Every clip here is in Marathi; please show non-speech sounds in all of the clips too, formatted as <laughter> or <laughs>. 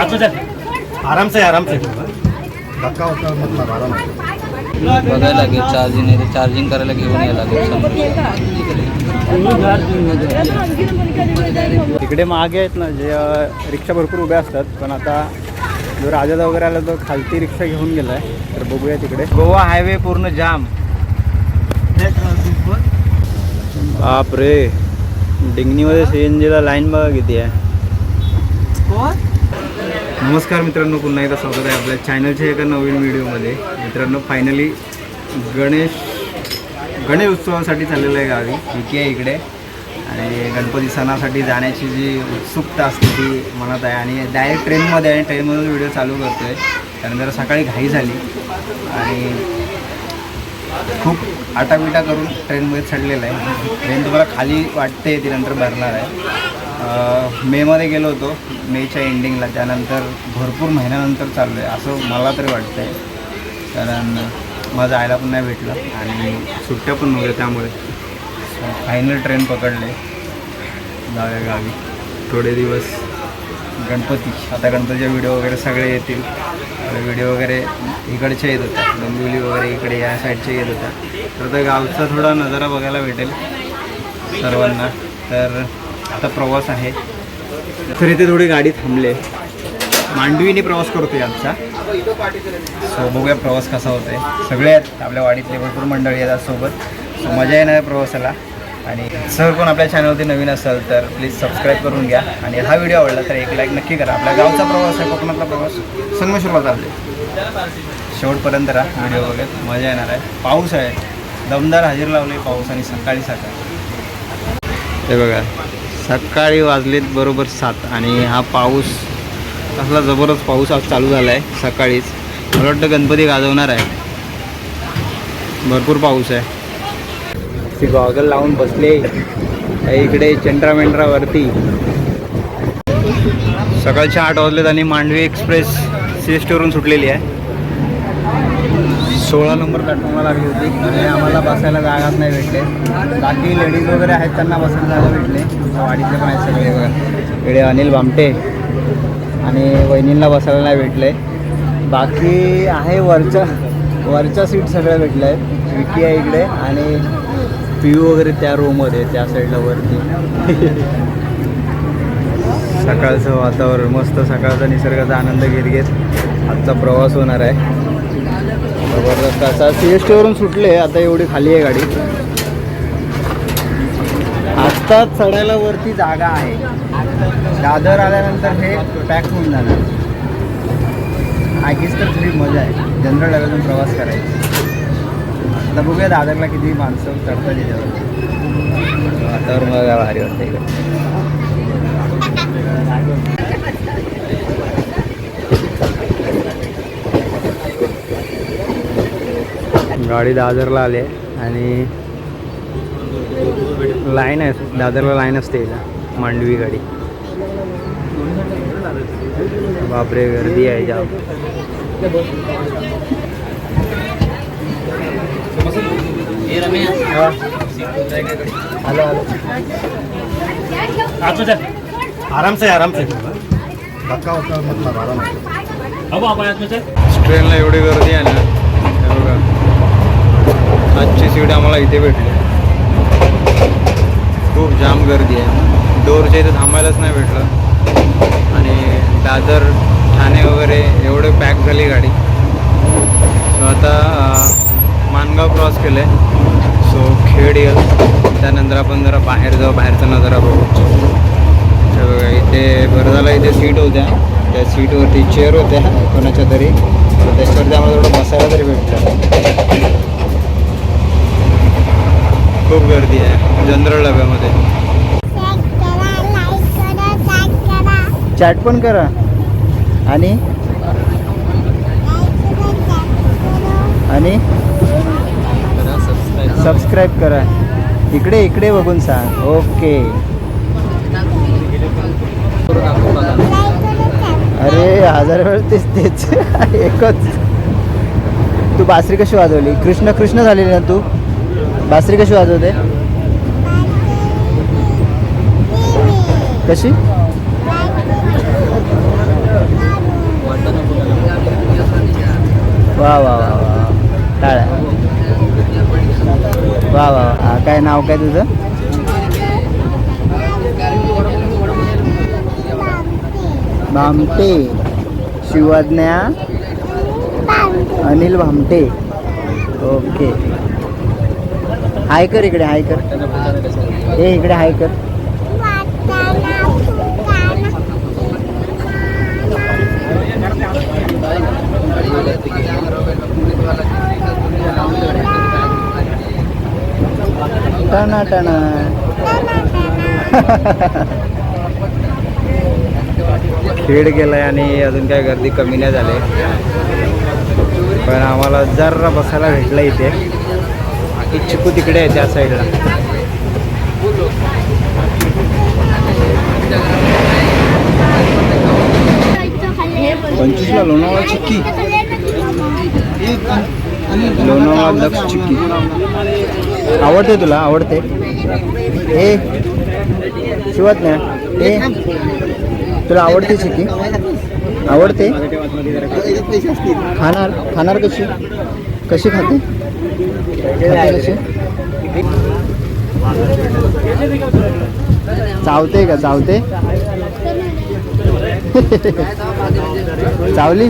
आराम से आराम से। धक्का होता मतलब आराम से। बघायला लागेल चार्जिंग चार्जिंग करायला घेऊन यायला लागेल समोर तिकडे मागे आहेत ना जे रिक्षा भरपूर उभ्या असतात पण आता जो राजादा वगैरे आला तो खालती रिक्षा घेऊन गेलाय तर बघूया तिकडे. गोवा हायवे पूर्ण जाम. बाप रे डिंगनीमध्ये सी एन जीला लाईन बघा किती आहे. नमस्कार मित्रांनो पुन्हा एकदा स्वागत आहे आपल्या चॅनलच्या एका नवीन व्हिडिओमध्ये मित्रांनो फायनली गणेश गणेश उत्सवासाठी चाललेलं आहे गावी. विकी आहे इकडे. आणि गणपती सणासाठी जाण्याची जी उत्सुकता असते ती मनात आहे. आणि डायरेक्ट ट्रेनमध्ये आणि ट्रेनमधून व्हिडिओ चालू करतो आहे कारण जरा सकाळी घाई झाली. आणि खूप आटापिटा करून ट्रेनमध्ये चढलेलं आहे. ट्रेन तुम्हाला खाली वाटते ती नंतर भरणार आहे. मेमध्ये गेलो होतो. मेच्या एंडिंगला त्यानंतर भरपूर महिन्यानंतर चाललो आहे असं मला तरी वाटतं आहे कारण माझं आयला पण नाही भेटलं आणि सुट्ट्या पण नव्हत्या त्यामुळे. फायनल ट्रेन पकडले. जाऊया गावी. थोडे दिवस गणपती. आता गणपतीचे व्हिडिओ वगैरे सगळे येतील. व्हिडिओ वगैरे इकडच्या येत होत्या डोंबिवली वगैरे इकडे या साईडच्या येत होत्या तर त्या गावचा थोडा नजारा बघायला भेटेल सर्वांना. तर आता प्रवास आहे. तर इथे थोडी गाडी थांबले. मांडवीने प्रवास करतोय आमचा सो बघूया प्रवास कसा होतोय. सगळे आहेत आपल्या वाडीतले भरपूर मंडळी आहेत सोबत सो मजा येणार आहे प्रवासाला. आणि सर कोण आपल्या चॅनलवरती नवीन असेल तर प्लीज सबस्क्राईब करून घ्या. आणि हा व्हिडिओ आवडला तर एक लाईक नक्की करा. आपल्या गावचा प्रवास आहे कोकणातला प्रवास. संगमेश्वरला चालले शेवटपर्यंत राहा व्हिडिओ वगैरे मजा येणार आहे. पाऊस आहे. दमदार हजेर लावले पाऊस आणि सकाळी सकाळी हे बघा. सकाळी वाजलेत बरोबर सात आणि हा पाऊस असला जबरदस्त पाऊस आज चालू झाला आहे सकाळीच. मला वाटतं गणपती गाजवणार आहे. भरपूर पाऊस आहे. ती गॉगल लावून बसले. इकडे चंद्रा मेंढरावरती सकाळच्या आठ वाजलेत आणि मांडवी एक्सप्रेस सी एस टीवरून सुटलेली आहे. सोळा नंबर प्लॅटफॉर्मला लागली होती आणि आम्हाला बसायला जागाच नाही भेटले. बाकी लेडीज वगैरे आहेत त्यांना बसायला जागा भेटले. वाडीतले पण आहेत सगळे वगैरे इकडे अनिल बामटे आणि वहिनींना बसायला नाही भेटले. बाकी आहे वरच्या वरच्या सीट सगळ्या भेटल्या आहेत विकी आहे इकडे आणि पियू वगैरे त्या रूममध्ये त्या साईडला वरती. सकाळचं वातावरण मस्त सकाळचा निसर्गाचा आनंद घेत घेत आजचा प्रवास होणार आहे. जबरदस्त. असा सी एस टीवरून सुटले आता एवढी खाली आहे गाडी. आत्ता चढायला वरती जागा आहे. दादर आल्यानंतर हे पॅक होऊन जाणार. आगीच तर थोडी मजा आहे. जनरल डब्यातून प्रवास करायचा. आता बघूया दादरला किती माणसं चढतात याच्यावर. वातावरण बघा भारी वाटतं इकडे. गाडी दादरला आली आहे आणि लाईन आहे दादरला लाईन असते इथं मांडवी गाडी. बापरे गर्दी आहे जाम. हॅलो हॅलो आराम से आराम से धक्का होता मतलब आराम ट्रेनला एवढी गर्दी आहे ना हे बघा आजची सीट आम्हाला इथे भेटले. खूप जाम गर्दी आहे. डोरच्या इथे थांबायलाच नाही भेटलं. आणि दादर ठाणे वगैरे एवढे पॅक झाली गाडी. सो आता मानगाव क्रॉस केलं आहे सो खेड येईल. त्यानंतर आपण जरा बाहेर जाऊ बाहेरचा नजारा बघू. हे इथे बरं झालं इथे सीट होत्या. त्या सीटवरती चेअर होत्या कोणाच्या तरी त्याच्यावरती आम्हाला थोडं बसायला तरी भेटलं. खूप गर्दी आहे. जनरल डब्यामध्ये. चॅट पण करा. आणि? आणि? सबस्क्राईब करा. इकडे इकडे बघून सांग. ओके अरे हजार वेळ तेच तेच. <laughs> एकच. तू बासरी कशी वाजवली? कृष्ण कृष्ण झालेली ना तू? बासरी कशी वाजवते? कशी? वा वा वा वा टाळ्या. वा वा वा. काय नाव काय तुझं? भामटे. शिवज्ञा. अनिल भामटे. ओके. हाय कर इकडे हाय कर ए इकडे हाय कर टना टना खेळ गेलाय आणि अजून काय गर्दी कमी नाही झाली. पण आम्हाला जरा बसायला भेटलं इथे. बाकी चिकू तिकडे आहे त्या साईडला पंचवीसला लोणावळा चिक्की. लोणावळा लक्ष चिक्की. आवडते तुला? आवडते? हे शिवत नाही ए. तुला आवडते चिक्की? आवडते? खाणार? खाणार कशी? कशी खाते? चावते का? चावते? चावली?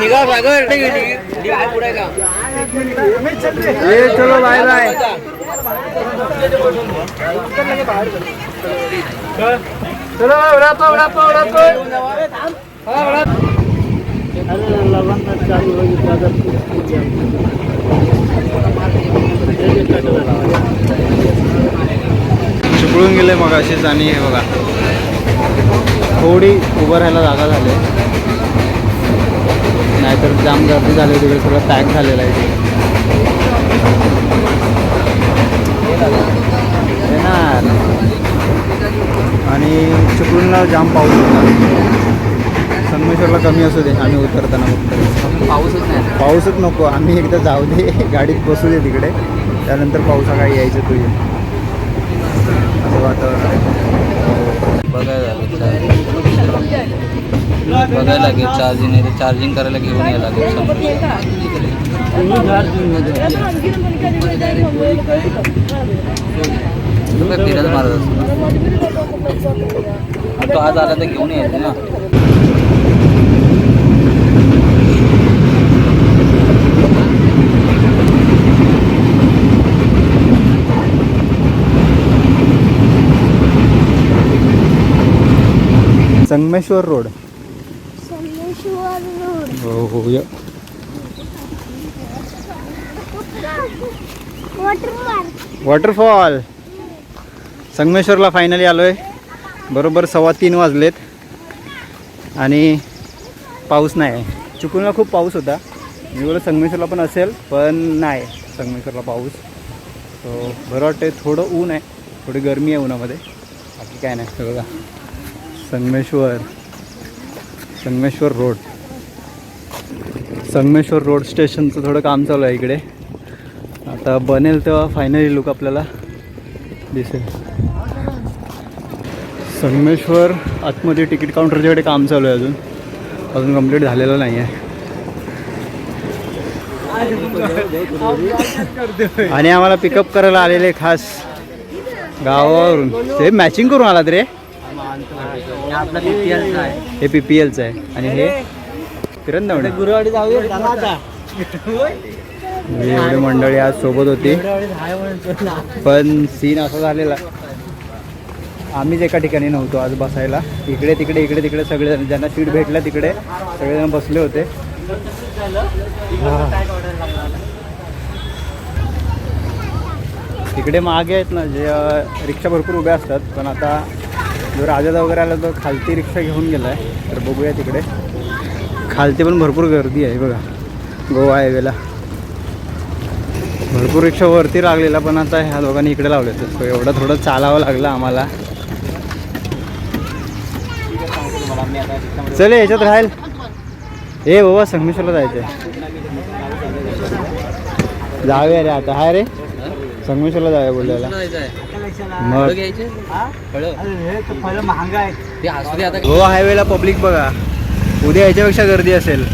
निघा सागर पुढे का ए चलो बाय बाय. चलो चिपळून गेले मग असेच आणि हे बघा. थोडी उभं राहायला जागा झाली. नाहीतर जाम गर्दी झाली तिकडे सगळं पॅक झालेलं आहे. येणार आणि चिपळूणला जाम पाऊस होता. संगमेश्वरला कमी असू दे आम्ही उतरताना फक्त पाऊसच नाही पाऊसच नको आम्ही एकदा जाऊ दे <laughs> गाडीत बसू दे तिकडे. त्यानंतर पावसा काही यायचं तुझे असं वातावरण. आहे बघायला लागेल बघायला लागेल चार्जिंग नाही तर चार्जिंग करायला घेऊन यायला लागेल समोर. तो काय फिरत मारत असतो. तो आज आला तर घेऊन यायचं ना. संगमेश्वर रोड. हो हो य. वॉटरफॉल संगमेश्वरला फायनली आलो आहे बरोबर सव्वा तीन वाजलेत. आणि पाऊस नाही. आहे चुकूनला खूप पाऊस होता. मी बोललो संगमेश्वरला पण असेल पण नाही संगमेश्वरला पाऊस. तो बरं वाटतं थोडं ऊन आहे. थोडी गरमी आहे उन्हामध्ये. बाकी काय नाही. बघा. संगमेश्वर. संगमेश्वर रोड. संगमेश्वर रोड स्टेशनचं थोडं काम चालू आहे इकडे. आता बनेल तेव्हा फायनली लुक आपल्याला. दिसेल. संगमेश्वर आतमध्ये तिकीट काउंटरच्याकडे काम चालू आहे अजून. अजून कंप्लीट झालेलं नाही आहे आणि आम्हाला पिकअप करायला आलेले खास गावावरून. ते मॅचिंग करून आलात रे? हे पी पी एलचं आहे. आणि हे किरण गुरुवाडी एवढी मंडळी आज सोबत होती. पण सीन असा झालेला आम्हीच एका ठिकाणी नव्हतो आज बसायला. इकडे तिकडे इकडे तिकडे सगळे ज्यांना सीट भेटलं तिकडे सगळेजण बसले होते. तिकडे मागे आहेत ना जे रिक्षा भरपूर उभ्या असतात पण आता जर राजादा वगैरे आला तर खालती रिक्षा घेऊन गेला आहे तर बघूया तिकडे. खालती पण भरपूर गर्दी आहे बघा गोवा हायवेला भरपूर रिक्षा वरती लागलेला पण आता ह्या दोघांनी इकडे लावले तर एवढं थोडं चालावं लागलं आम्हाला. चल याच्यात राहील ए बाबा संगमेश्वरला जायचं जाऊया रे आता. हाय रे. संगमेश्वरला जाऊया बोललेला मग. गोवा हायवेला पब्लिक बघा. उद्या याच्यापेक्षा गर्दी असेल.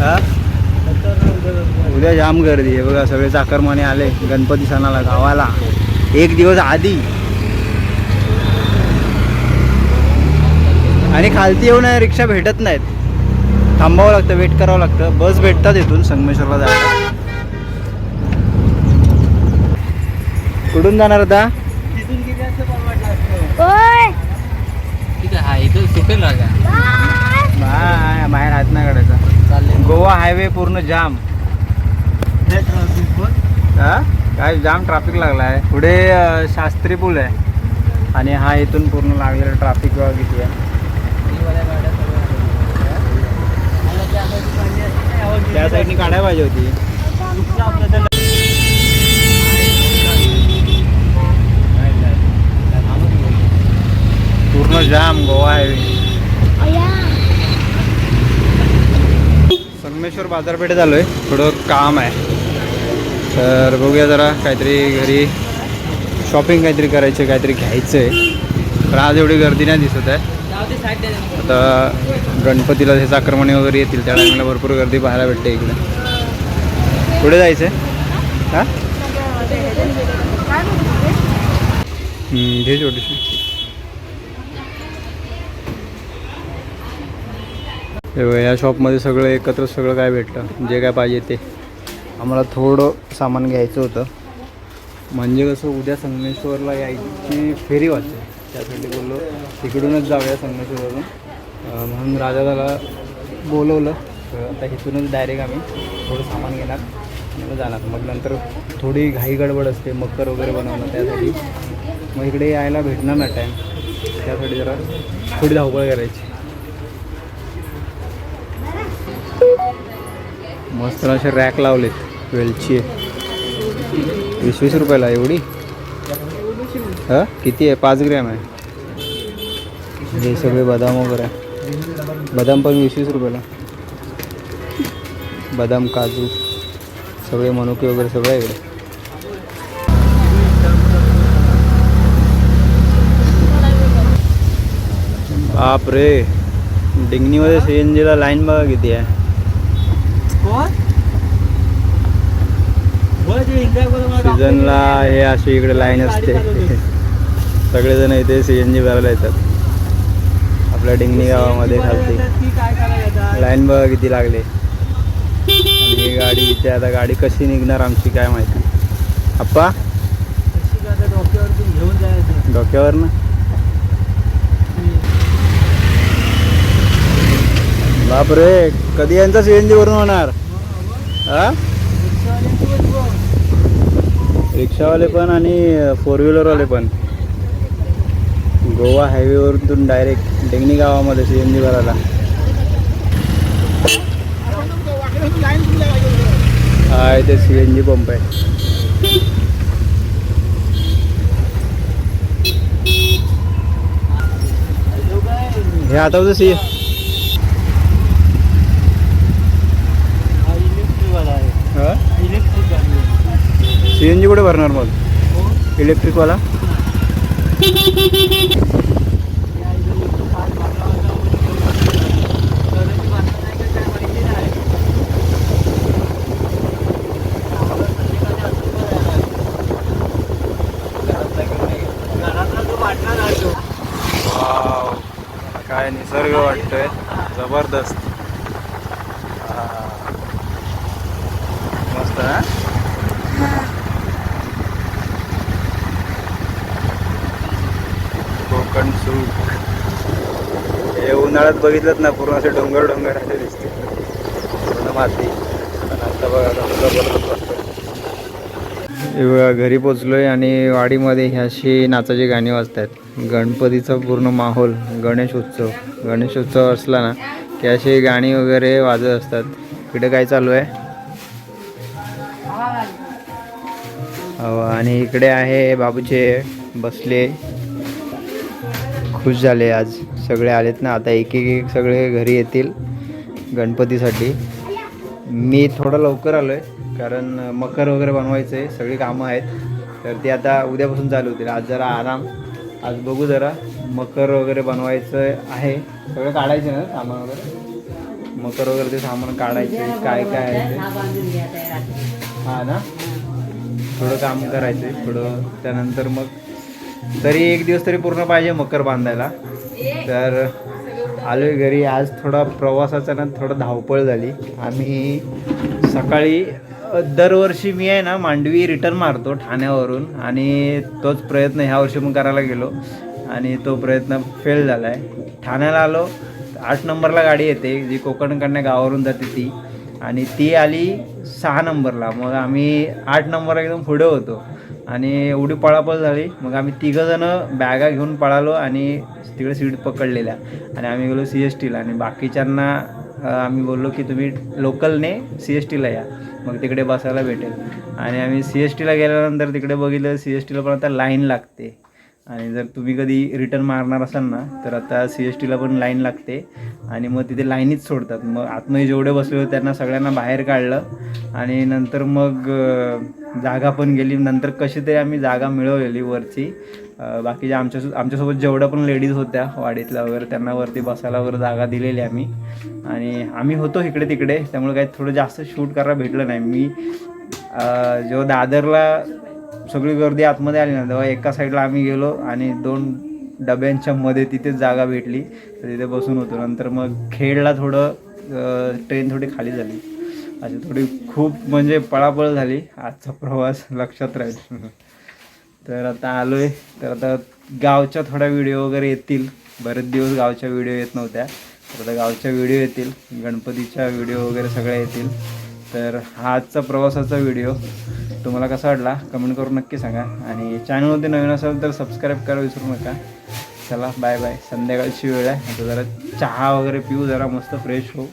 हा? उद्या जाम गर्दी आहे. बघा सगळे चाकरमाने आले गणपती सणाला गावाला. एक दिवस आधी. आणि खालती येऊन आहे, रिक्षा भेटत नाहीत. थांबावं लागतं वेट करावं लागतं. बस भेटतात इथून संगमेश्वरला जायला. कुठून जाणार आता? हा बाहेर हात नाही काढायचा चालले. गोवा हायवे पूर्ण जाम. हा? काय जाम ट्रॅफिक लागला आहे पुढे शास्त्री पूल आहे. आणि हा इथून पूर्ण लागलेला ट्रॅफिक किती आहे. त्या साईडनी काढायला पाहिजे होती. पूर्ण जाम गोवा हायवे संगमेश्वर बाजारपेठेत आलोय. आहे थोडं काम आहे. तर बघूया जरा काहीतरी घरी शॉपिंग काहीतरी करायचं आहे काहीतरी घ्यायचं आहे पण आज एवढी गर्दी नाही दिसत आहे. आता गणपतीला हे आक्रमणे वगैरे येतील त्या टायमाला भरपूर गर्दी पाहायला भेटते इकडे. पुढे जायचं आहे हां घे छोटीशी. या शॉपमध्ये सगळं एकत्र सगळं काय भेटतं? जे काय पाहिजे ते. आम्हाला थोडं सामान घ्यायचं होतं. म्हणजे कसं उद्या संगमेश्वरला यायची फेरी वाटते. त्यासाठी बोललो तिकडूनच जाऊया संगमेश्वरवरून. म्हणून राजाला बोलवलं. आता इथूनच डायरेक्ट आम्ही थोडं सामान घेणार आणि मग जाणार. मग नंतर थोडी घाई गडबड असते मकर वगैरे बनवणं त्यासाठी. मग इकडे यायला भेटणार ना टाईम त्यासाठी जरा थोडी धावपळ करायची. मस्त असे रॅक लावलेत. वेलची आहे. वीस वीस रुपयाला एवढी? हा? किती आहे? पाच ग्रॅम आहे. हे सगळे बदाम वगैरे आहे. बदाम पण वीस वीस रुपयाला. बदाम काजू सगळे मनुके वगैरे सगळं आहे इकडे. बाप रे. सी एन जीला लाईन बघा किती आहे. सीझनला हे अशी इकडे लाईन असते. <laughs> सगळेजण इथे सी एन जी भरायला येतात. आपल्या डिंगणी गावामध्ये खालती. लाईन बघा किती लागले. ही गाडी इथे आता गाडी कशी निघणार आमची काय माहिती. आप्पा? डोक्यावर ना बापरे कधी यांचा सी एन जी वरून होणार? हा? रिक्षावाले पण आणि फोर व्हीलरवाले पण. गोवा हायवेवरून डायरेक्ट डेंगणी गावामध्ये सी एन जी भरायला. हा इथे सी एन जी पंप आहे. हे आता होतं सी सी एन जी कुठे भरणार मग? इलेक्ट्रिकवाला? काय निसर्ग वाटतोय. जबरदस्त हा. मस्त हा कोकण सूप हे उन्हाळ्यात बघितलं ना पूर्ण असे डोंगर डोंगर असे दिसते पूर्ण माती. पण आता बघा कसं जबरदस्त वाटतं बघा घरी पोचलोय आणि वाडीमध्ये ही अशी नाचाची गाणी वाजतात गणपतीचा पूर्ण माहोल गणेश उत्सव. गणेश उत्सव असला ना की अशी गाणी वगैरे वाजत असतात. इकडे काय चालू आहे? हो, आणि इकडे आहे बाबूचे बसले. खुश झाले आज. सगळे आलेत ना आता एक एक एक सगळे घरी येतील गणपतीसाठी. मी थोडं लवकर आलो आहे कारण मकर वगैरे बनवायचं आहे सगळी कामं आहेत. तर ते आता उद्यापासून चालू होतील. आज जरा आराम. आज बघू जरा मकर वगैरे बनवायचं आहे. सगळं काढायचं ना सामान वगैरे? मकर वगैरे ते सामान काढायचे काय काय आहे ते? हा ना? थोडं काम करायचं आहे थोडं. त्यानंतर मग तरी एक दिवस तरी पूर्ण पाहिजे मकर बांधायला. तर आलो घरी. आज थोडा प्रवासाचा ना थोडं धावपळ झाली. आम्ही सकाळी दरवर्षी मी आहे ना मांडवी रिटर्न मारतो ठाण्यावरून आणि तोच प्रयत्न ह्या वर्षी पण करायला गेलो आणि तो प्रयत्न फेल झाला आहे ठाण्याला आलो. आठ नंबरला गाडी येते जी कोकणकडनं गावावरून जाते ती. आणि ती आली सहा नंबरला. मग आम्ही आठ नंबरला एकदम पुढे होतो. आणि एवढी पळापळ झाली. मग आम्ही तिघंजणं बॅगा घेऊन पळालो आणि तिकडे सीट पकडलेल्या. आणि आम्ही गेलो सी एस टीला आणि बाकीच्यांना आम्ही बोललो की तुम्ही लोकलने सी एस टीला या. मग तिकडे बसायला भेटेल. आणि आम्ही सी एस टीला गेल्यानंतर तिकडे बघितलं सी एस टीला पण आता लाईन लागते. आणि जर तुम्ही कधी रिटर्न मारणार असाल ना तर आता सी एस टीला पण लाईन लागते. आणि मग तिथे लाईनीच सोडतात. मग आतमध्ये जेवढे बसले होते त्यांना सगळ्यांना बाहेर काढलं. आणि नंतर मग जागा पण गेली. नंतर कशी तरी आम्ही जागा मिळवलेली वरची. बाकीच्या आमच्या आमच्यासोबत जेवढ्या पण लेडीज होत्या वाडीतल्या वगैरे त्यांना वरती बसायला वगैरे जागा दिलेली आम्ही. आणि आम्ही होतो इकडे तिकडे. त्यामुळे काही थोडं जास्त शूट करायला भेटलं नाही. मी जेव्हा दादरला सगळी गर्दी आतमध्ये आली ना तेव्हा एका साईडला आम्ही गेलो आणि दोन डब्यांच्या मध्ये तिथेच जागा भेटली. तर तिथे बसून होतो. नंतर मग खेडला थोडं ट्रेन थोडी खाली झाली. अशी थोडी खूप म्हणजे पळापळ झाली. आजचा प्रवास लक्षात राहील. तर आता आलो आहे तर आता गावच्या थोड्या व्हिडिओ वगैरे येतील. बरेच दिवस गावच्या व्हिडिओ येत नव्हत्या. तर आता गावच्या व्हिडिओ येतील. गणपतीच्या व्हिडिओ वगैरे सगळ्या येतील. तर हा आजचा प्रवासाचा व्हिडिओ तुम्हाला कसा वाटला कमेंट करून नक्की सांगा. आणि चॅनलमध्ये नवीन असाल तर सबस्क्राईब करा विसरू नका. चला बाय बाय संध्याकाळची वेळ आहे. आता जरा चहा वगैरे पिऊ जरा मस्त फ्रेश होऊ.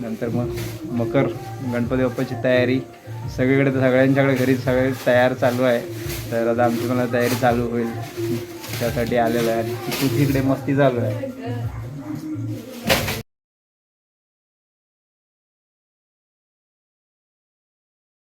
नंतर मग मकर गणपती बाप्पाची तयारी. सगळीकडे तर सगळ्यांच्याकडे घरी सगळे तयार चालू आहे. तर आता आमची मला तयारी चालू होईल. त्यासाठी आलेलं आहे. आणि तिकडे मस्ती चालू आहे.